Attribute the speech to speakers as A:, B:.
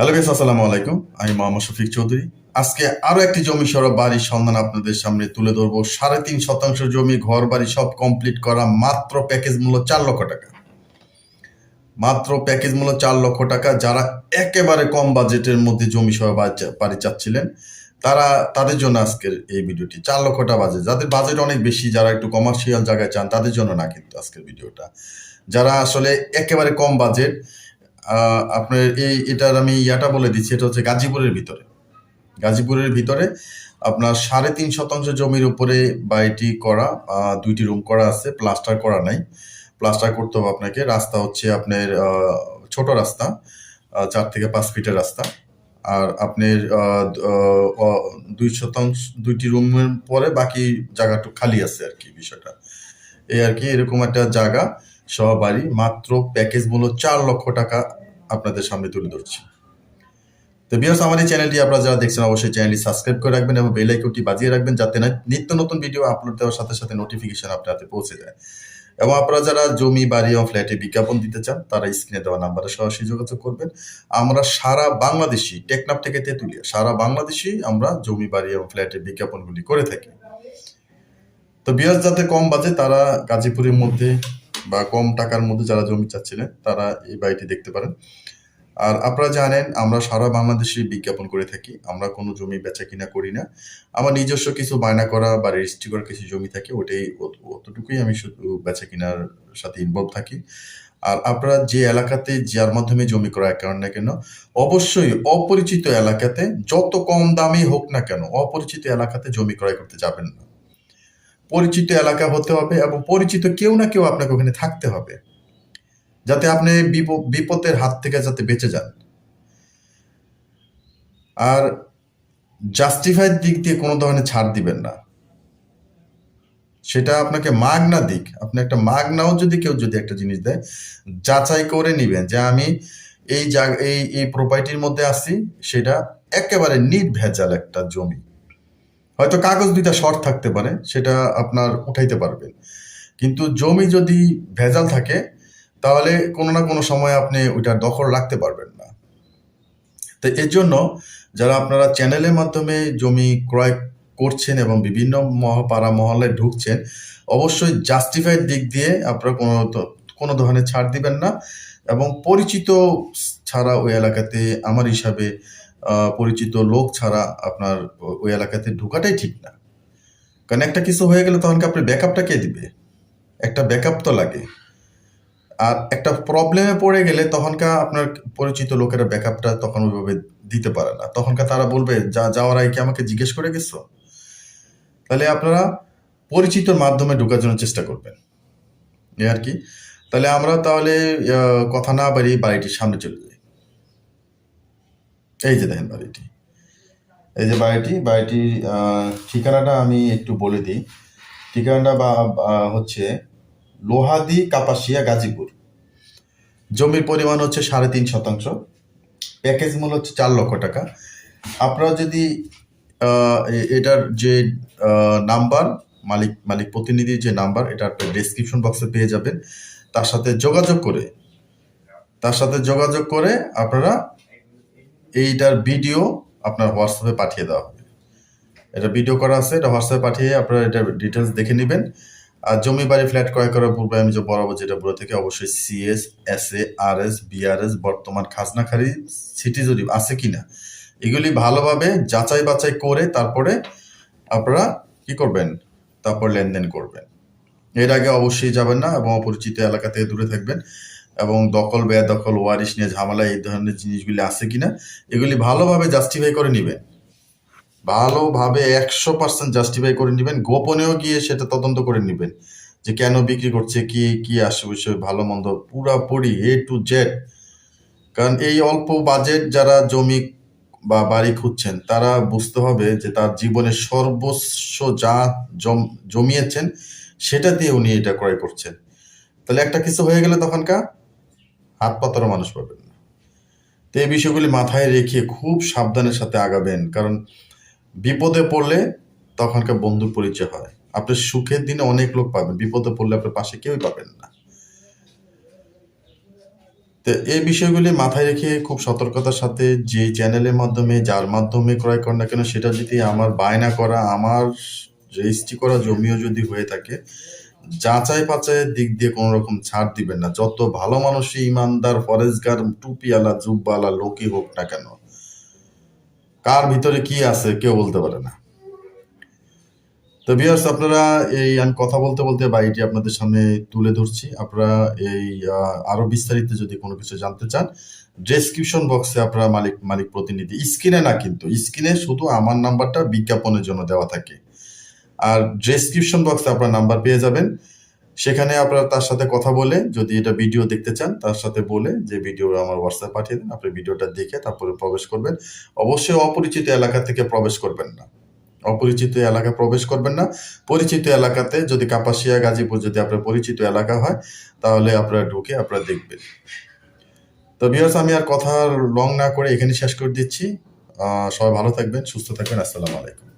A: Hello guys আসসালামু আলাইকুম। আমি মোহাম্মদ শফিক চৌধুরী। আজকে আরও একটি জমি সড়ক বাড়ির সন্ধান আপনাদের সামনে তুলে ধরবো। সাড়ে তিন শতাংশ জমি ঘর বাড়ি সব কমপ্লিট করা, মাত্র প্যাকেজ মূল্য চার লক্ষ টাকা। মাত্র প্যাকেজ মূল্য চার লক্ষ টাকা যারা একেবারে কম বাজেটের মধ্যে জমি সহ বাড়ি- চাচ্ছিলেন, তারা তাদের জন্য আজকের এই ভিডিওটি। চার লক্ষ টাকা বাজেট যাদের বাজেট অনেক বেশি, যারা একটু কমার্শিয়াল জায়গায় চান, তাদের জন্য না কিন্তু আজকের ভিডিওটা। যারা আসলে একেবারে কম বাজেট আপনার এই এটার আমি ইয়াটা বলে দিচ্ছি, এটা হচ্ছে গাজীপুরের ভিতরে। গাজীপুরের ভিতরে আপনার সাড়ে তিন শতাংশ জমির উপরে বাড়িটি করা দুইটি রুম করা আছে, প্লাস্টার করা নাই। প্লাস্টার করতে হবে আপনাকে, রাস্তা হচ্ছে আপনার ছোট রাস্তা চার থেকে পাঁচ ফিটের রাস্তা। আর আপনার দুই শতাংশ, দুইটি রুমের পরে বাকি জায়গাটুকু খালি আছে আর কি বিষয়টা। এই আর কি, এরকম একটা জায়গা। বাড়ি মাত্র প্যাকেজ মূল্য চার লক্ষ টাকা আপনাদের সামনে তুলে ধরছি। তো বিয়ার্স আমার এই চ্যানেলটি আপনারা যারা দেখছেন, অবশ্যই চ্যানেলটি সাবস্ক্রাইব করে রাখবেন এবং বেল আইকনটি বাজিয়ে রাখবেন যাতে না নিত্য নতুন ভিডিও আপলোড দেওয়ার সাথে সাথে নোটিফিকেশন আপনার হাতে পৌঁছে যায়। এবং আপনারা যারা জমি, বাড়ি এবং ফ্ল্যাটে বিজ্ঞাপন দিতে চান, তারা স্ক্রিনে দেওয়া নাম্বারে সরাসরি যোগাযোগ করবেন। আমরা সারা বাংলাদেশি টেকনাপ থেকে তেঁতুলিয়া, সারা বাংলাদেশি আমরা জমি, বাড়ি এবং ফ্ল্যাটে বিজ্ঞাপনগুলি করে থাকি। তো বিয়াস যাতে কম বাজে, তারা গাজীপুরের মধ্যে বা কম টাকার মধ্যে যারা জমি চাচ্ছিলেন, তারা এই বাড়িটি দেখতে পারেন। আর আপনারা জানেন, আমরা সারা বাংলাদেশে বিজ্ঞাপন করে থাকি। আমরা কোনো জমি বেচা কিনা করি না। আমার নিজস্ব কিছু বায়না করা বা রেজিস্ট্রি করা কিছু জমি থাকে, ওটাই অতটুকুই আমি শুধু বেচা কিনার সাথে ইনভলভ থাকি। আর আপনারা যে এলাকাতে, যার মাধ্যমে জমি ক্রয় করেন না কেন, অবশ্যই অপরিচিত এলাকাতে, যত কম দামে হোক না কেন, অপরিচিত এলাকাতে জমি ক্রয় করতে যাবেন না। পরিচিত এলাকা হতে হবে এবং পরিচিত কেউ না কেউ আপনাকে ওখানে থাকতে হবে। যাতে আপনি বিপ- বিপদের হাত থেকে যাতে বেঁচে যান। আর জাস্টিফাইড দিক দিয়ে কোনো ধরনের ছাড় দিবেন না। সেটা আপনাকে মাগ না দিক। আপনি একটা মাগ নাও যদি কেউ যদি একটা জিনিস দেয়, যাচাই করে নিবেন যে আমি এই এই এই প্রপার্টির মধ্যে আছি, সেটা একেবারে নিট ভেজাল একটা জমি। হয়তো কাগজ দুইটা শর্ট থাকতে পারে, সেটা আপনার উঠাইতে পারবেন। কিন্তু জমি যদি ভেজাল থাকে, তাহলে কোনো না কোনো সময় আপনি ওইটার দখল রাখতে পারবেন না। তো এর জন্য যারা আপনারা চ্যানেলের মাধ্যমে জমি ক্রয় করছেন এবং বিভিন্ন পাড়া মহল্লায় ঢুকছেন, অবশ্যই জাস্টিফাইড দিক দিয়ে আপনারা কোনো কোনো ধরনের ছাড় দিবেন না এবং পরিচিত ছাড়া ওই এলাকাতে আমার হিসাবে পরিচিত লোক ছাড়া আপনার ওই এলাকাতে ঢোকাটাই ঠিক না। কারণ একটা কিছু হয়ে গেলে তখন আপনি ব্যাকআপটা কে দিবে? একটা ব্যাকআপ তো লাগে। আর একটা প্রবলেমে পড়ে গেলে তখনকার আপনার পরিচিত লোকেরা ব্যাকআপটা তখন ওইভাবে দিতে পারে না। তখনকার তারা বলবে, যা, যাওয়ার আগে কি আমাকে জিজ্ঞেস করে গেছো? তাহলে আপনারা পরিচিতর মাধ্যমে ঢোকার জন্য চেষ্টা করবেন। এ আর কি? তাহলে আমরা তাহলে কথা না বাড়িয়ে বাড়িটির সামনে চলে যাই। এই যে দেখেন বাড়িটি। এই যে বাড়িটি, বাড়িটির ঠিকানাটা আমি একটু বলে দিই। ঠিকানাটা বা হচ্ছে লোহাদি কাপাসিয়া গাজীপুর। জমির পরিমাণ হচ্ছে সাড়ে তিন শতাংশ। প্যাকেজ মূল্য হচ্ছে চার লক্ষ টাকা। আপনারা যদি এটার যে নাম্বার, মালিক মালিক প্রতিনিধির যে নাম্বার, এটা আপনার ডেসক্রিপশন বক্সে পেয়ে যাবেন। তার সাথে যোগাযোগ করে, তার সাথে যোগাযোগ করে আপনারা এইটার ভিডিও আপনার হোয়াটসঅ্যাপে পাঠিয়ে দেওয়া হবে। এটা ভিডিও করা আছে, এটা হোয়াটসঅ্যাপে পাঠিয়ে আপনারা এটা ডিটেলস দেখে নেবেন। আর জমি বাড়ি ফ্ল্যাট ক্রয় করার পূর্বে আমি যে বরাবর যেটা বলে থাকি, অবশ্যই CS S A R S BRS বর্তমান খাজনা খারিজ সিটি জরিপ আছে কিনা, এগুলি ভালোভাবে যাচাই বাছাই করে তারপরে আপনারা কি করবেন? তারপর লেনদেন করবেন। এর আগে অবশ্যই যাবেন না এবং অপরিচিত এলাকা থেকে দূরে থাকবেন। এবং দখল, বেদখল, ওয়ারিশ নিয়ে ঝামেলা, এই ধরনের জিনিসগুলি আছে কিনা, এগুলি ভালোভাবে জাস্টিফাই করে নেবেন। ভালোভাবে একশো পার্সেন্ট জাস্টিফাই করে নেবেন। গোপনেও গিয়ে সেটা তদন্ত করে নেবেন যে কেন বিক্রি করছে, কি কি বিষয়, ভালো, মন্দ, পুরাপুরি এ টু জেড কারণ এই অল্প বাজেট যারা জমি বা বাড়ি খুঁজছেন, তারা বুঝতে হবে যে তার জীবনের সর্বস্ব যা জমিয়েছেন সেটা দিয়ে উনি এটা ক্রয় করছেন। তাহলে একটা কিছু হয়ে গেলে তখনকার হাত পাতারও মানুষ পাবেন না। তো এই বিষয়গুলি মাথায় রেখে খুব সাবধানের সাথে আগাবেন, কারণ বিপদে পড়লে তখনকার বন্ধুর পরিচয় হয়। আপনি সুখের দিনে অনেক লোক পাবেন, বিপদে পড়লে আপনার পাশে কেউই পাবেন না। তো এই বিষয়গুলি মাথায় রেখে খুব সতর্কতার সাথে যে চ্যানেলের মাধ্যমে, যার মাধ্যমে ক্রয় করেন না কেন, সেটা যদি আমার বায়না করা, আমার রেজিস্ট্রি করা জমিও যদি হয়ে থাকে, যাচাই বাচাইয়ের দিক দিয়ে কোনো রকম ছাড় দিবেন না। যত ভালো মানুষই ইমানদার, ফরেজগার, টুপিওয়ালা জুব্বালা লোকই হোক না কেন, কার ভিতরে কি আছে কেউ বলতে পারে না। তো বিয়ার্স আপনারা এই আমি কথা বলতে বলতে বাড়িটি আপনাদের সামনে তুলে ধরছি। আপনারা এই আরও বিস্তারিত যদি কোনো কিছু জানতে চান ডেসক্রিপশন বক্সে আপনারা মালিক মালিক প্রতিনিধি। স্ক্রিনে না কিন্তু, স্ক্রিনে শুধু আমার নাম্বারটা বিজ্ঞাপনের জন্য দেওয়া থাকে। আর ডেসক্রিপশন বক্সে আপনার নাম্বার পেয়ে যাবেন। সেখানে আপনারা তার সাথে কথা বলে, যদি এটা ভিডিও দেখতে চান, তার সাথে বলে যে ভিডিও আমার হোয়াটসঅ্যাপ পাঠিয়ে দেন, আপনি ভিডিওটা দেখে তারপরে প্রবেশ করবেন। অবশ্যই অপরিচিত এলাকা থেকে প্রবেশ করবেন না। অপরিচিত এলাকায় প্রবেশ করবেন না। পরিচিত এলাকাতে যদি কাপাসিয়া, গাজীপুর যদি আপনার পরিচিত এলাকা হয়, তাহলে আপনারা ঢুকে আপনারা দেখবেন। তো বিয়ার্স আমি আর কথা লং না করে এখানে শেষ করে দিচ্ছি। সবাই ভালো থাকবেন, সুস্থ থাকবেন, আসসালামু আলাইকুম।